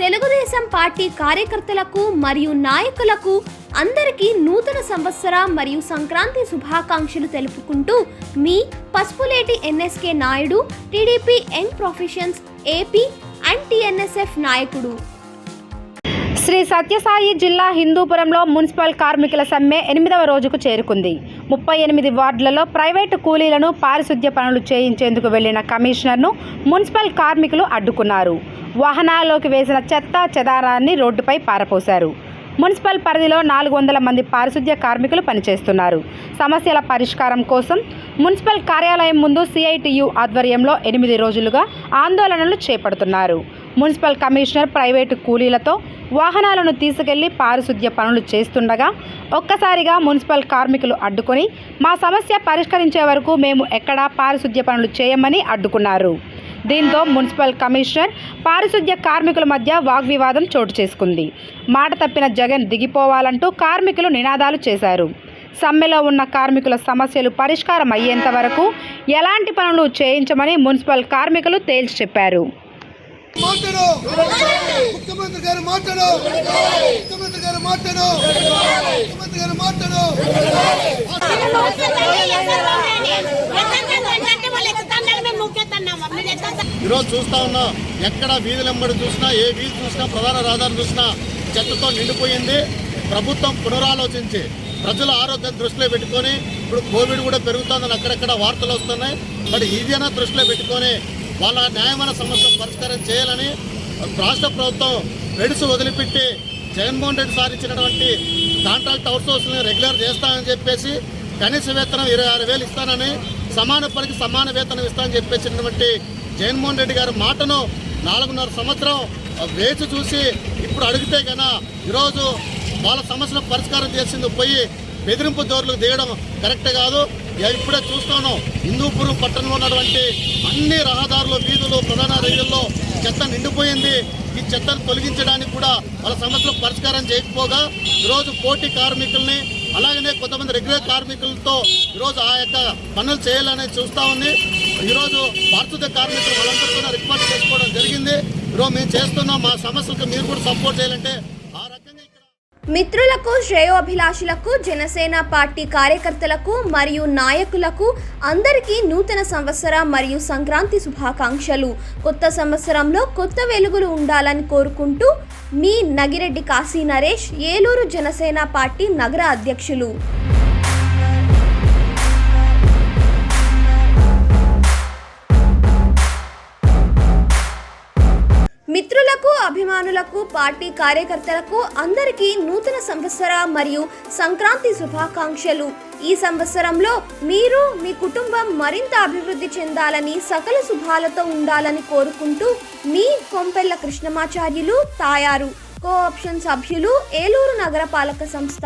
Telugu Desam party కార్యకర్తలకు మరియు నాయకులకు అందరికీ నూతన సంవత్సర మరియు సంక్రాంతి శుభాకాంక్షలు తెలుపుకుంటూ మీ Pasupuleti NSK Naidu TDP young professions AP and TNSF నాయకుడు. శ్రీ సత్యసాయి జిల్లా హిందూపురంలో మున్సిపల్ కార్మికుల సమ్మె ఎనిమిదవ రోజుకు చేరుకుంది. ముప్పై ఎనిమిది వార్డులలో ప్రైవేటు కూలీలను పారిశుద్ధ్య పనులు చేయించేందుకు వెళ్ళిన కమిషనర్ను మున్సిపల్ కార్మికులు అడ్డుకున్నారు. వాహనాల్లోకి వేసిన చెత్త చెదారాన్ని రోడ్డుపై పారపోశారు. మున్సిపల్ పరిధిలో నాలుగు వందల మంది పారిశుద్ధ్య కార్మికులు పనిచేస్తున్నారు. సమస్యల పరిష్కారం కోసం మున్సిపల్ కార్యాలయం ముందు సిఐటియు ఆధ్వర్యంలో ఎనిమిది రోజులుగా ఆందోళనలు చేపడుతున్నారు. మున్సిపల్ కమిషనర్ ప్రైవేటు కూలీలతో వాహనాలను తీసుకెళ్ళి పారిశుద్ధ్య పనులు చేస్తుండగా ఒక్కసారిగా మున్సిపల్ కార్మికులు అడ్డుకొని మా సమస్య పరిష్కరించే వరకు మేము ఎక్కడా పారిశుద్ధ్య పనులు చేయమని అడ్డుకున్నారు. దీంతో మున్సిపల్ కమిషనర్ పారిశుద్ధ్య కార్మికుల మధ్య వాగ్వివాదం చోటు చేసుకుంది మాట తప్పిన జగన్ దిగిపోవాలంటూ కార్మికులు నినాదాలు చేశారు సమ్మెలో ఉన్న కార్మికుల సమస్యలు పరిష్కారం అయ్యేంత వరకు ఎలాంటి పనులు చేయించమని మున్సిపల్ కార్మికులు తేల్చి చెప్పారు మాటను ముఖ్యమంత్రి గారు మాటను ముఖ్యమంత్రి గారు మాటను ముఖ్యమంత్రి గారు మాటను ఈరోజు చూస్తా ఉన్నాం ఎక్కడ వీధులెంబడి చూసినా ఏ వీధి చూసినా ప్రధాన రహదారి చూసినా చెత్తతో నిండిపోయింది. ప్రభుత్వం పునరాలోచించి ప్రజల ఆరోగ్యం దృష్టిలో పెట్టుకొని ఇప్పుడు కోవిడ్ కూడా పెరుగుతుందని అక్కడక్కడ వార్తలు వస్తున్నాయి. బట్ ఇదైనా దృష్టిలో పెట్టుకొని వాళ్ళ న్యాయమైన సమస్య పరిష్కారం చేయాలని రాష్ట్ర ప్రభుత్వం మెడిసి వదిలిపెట్టి జగన్మోహన్ రెడ్డి సార్ ఇచ్చినటువంటి కాంట్రాక్ట్ అవుట్సోర్స్ని రెగ్యులర్ చేస్తానని చెప్పేసి కనీస వేతనం ఇరవై ఆరు వేలు ఇస్తానని సమాన పనికి సమాన వేతనం ఇస్తానని చెప్పేసినటువంటి జగన్మోహన్ రెడ్డి గారి మాటను నాలుగున్నర సంవత్సరం వేచి చూసి ఇప్పుడు అడిగితే కన్నా ఈరోజు వాళ్ళ సమస్యను పరిష్కారం చేసింది పోయి బెదిరింపు జోరులకు దిగడం కరెక్ట్ కాదు. ఇప్పుడే చూస్తాను. హిందూపురం పట్టణంలో ఉన్నటువంటి అన్ని రహదారులు వీధులు ప్రధాన రైళ్ళలో చెత్త నిండిపోయింది. ఈ చెత్తను తొలగించడానికి కూడా వాళ్ళ సమస్యలు పరిష్కారం చేయకపోగా ఈరోజు పోటీ కార్మికుల్ని అలాగనే కొంతమంది రెగ్యులర్ కార్మికులతో ఈరోజు ఆ యొక్క పనులు చేయాలని చూస్తూ ఉంది. ఈరోజు పారిశుద్ధ్య కార్మికులు వాళ్ళందరితో రిక్వెస్ట్ చేసుకోవడం జరిగింది. ఈరోజు మేము చేస్తున్నాం. మా సమస్యలకు మీరు కూడా సపోర్ట్ చేయాలంటే ఆ రకంగా మిత్రులకు శ్రేయోభిలాషులకు జనసేన పార్టీ కార్యకర్తలకు మరియు నాయకులకు అందరికీ నూతన సంవత్సర మరియు సంక్రాంతి శుభాకాంక్షలు. కొత్త సంవత్సరంలో కొత్త వెలుగులు ఉండాలని కోరుకుంటూ మీ నగిరెడ్డి కాశీ నరేష్ ఏలూరు జనసేన పార్టీ నగర అధ్యక్షులు. మిత్రులకు అభిమానులకు పార్టీ కార్యకర్తలకు అందరికీ నూతన సంవత్సర మరియు సంక్రాంతి శుభాకాంక్షలు. ఈ సంవత్సరంలో మీరు మీ కుటుంబం మరింత అభివృద్ధి చెందాలని సకల శుభాలతో ఉండాలని కోరుకుంటూ మీ కొంపెల్ల కృష్ణమాచార్యులు తాయారు. కో ఆప్షన్ సభ్యులు ఏలూరు నగరపాలక సంస్థ.